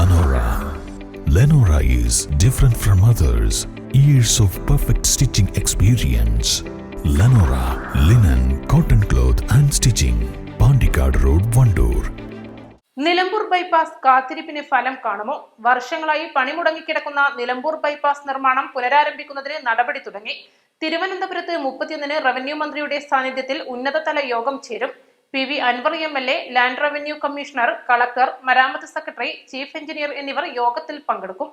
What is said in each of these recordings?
Lenora. Lenora is different from others. Years of perfect stitching experience. Lenora linen, cotton cloth and stitching. Pandikad Road, Vandoor. Nilambur bypass കാത്തിരിപ്പിന് ഫലം കാണുമോ വർഷങ്ങളായി പണിമുടങ്ങിക്കിടക്കുന്ന Nilambur bypass നിർമ്മാണം പുനരാരംഭിക്കുന്നതിന് നടപടി തുടങ്ങി തിരുവനന്തപുരത്ത് മുപ്പത്തിയൊന്നിന് റവന്യൂ മന്ത്രിയുടെ സാന്നിധ്യത്തിൽ ഉന്നതതല യോഗം ചേരും P V Anvar M L A land revenue commissioner collector മരാമത്ത് secretary chief engineer എന്നിവർ യോഗത്തിൽ പങ്കെടുക്കും.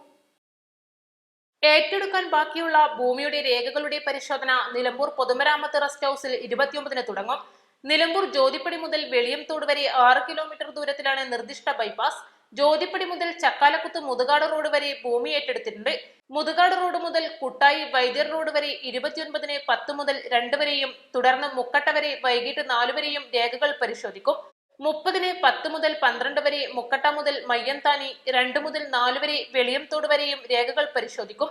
ഏറ്റെടുക്കാൻ ബാക്കിയുള്ള ഭൂമിയുടെ രേഖകളുടെ പരിശോധന നിലമ്പൂർ പൊതുമരാമത്ത് റെസ്റ്റ് ഹൌസിൽ ഇരുപത്തിയൊമ്പതിന് തുടങ്ങും. നിലമ്പൂർ ജ്യോതിപ്പടി മുതൽ വെളിയംതോട് വരെ ആറ് കിലോമീറ്റർ ദൂരത്തിലാണ് നിർദ്ദിഷ്ട ബൈപ്പാസ്. ജ്യോതിപ്പടി മുതൽ ചക്കാലക്കുത്ത് മുതുകാട് റോഡ് വരെ ഭൂമി ഏറ്റെടുത്തിട്ടുണ്ട്. മുതുകാട് റോഡ് മുതൽ കുട്ടായി വൈദ്യർ റോഡ് വരെ ഇരുപത്തിയൊൻപതിന് പത്ത് മുതൽ രണ്ട് വരെയും തുടർന്ന് മുക്കട്ട വരെ വൈകിട്ട് നാലു വരെയും രേഖകൾ പരിശോധിക്കും. മുപ്പതിന് പത്ത് മുതൽ പന്ത്രണ്ട് വരെ മുക്കട്ട മുതൽ മയ്യന്താനി രണ്ട് മുതൽ നാല് വരെ വെളിയംതോട് വരെയും രേഖകൾ പരിശോധിക്കും.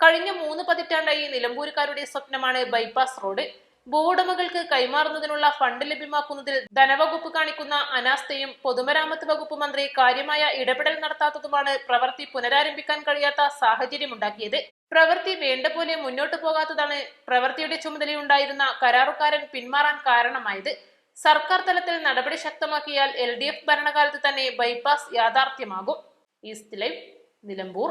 കഴിഞ്ഞ മൂന്ന് പതിറ്റാണ്ടായി നിലമ്പൂരുകാരുടെ സ്വപ്നമാണ് ബൈപ്പാസ് റോഡ്. ഭൂവുടമകൾക്ക് കൈമാറുന്നതിനുള്ള ഫണ്ട് ലഭ്യമാക്കുന്നതിൽ ധനവകുപ്പ് കാണിക്കുന്ന അനാസ്ഥയും പൊതുമരാമത്ത് വകുപ്പ് മന്ത്രി കാര്യമായ ഇടപെടൽ നടത്താത്തതുമാണ് പ്രവൃത്തി പുനരാരംഭിക്കാൻ കഴിയാത്ത സാഹചര്യമുണ്ടാക്കിയത് പ്രവൃത്തി വേണ്ട പോലെ മുന്നോട്ടു പോകാത്തതാണ് പ്രവൃത്തിയുടെ ചുമതലയുണ്ടായിരുന്ന കരാറുകാരൻ പിന്മാറാൻ കാരണമായത്. സർക്കാർ തലത്തിൽ നടപടി ശക്തമാക്കിയാൽ എൽ ഡി എഫ് ഭരണകാലത്ത് തന്നെ ബൈപ്പാസ് യാഥാർത്ഥ്യമാകും. East live Nilambur.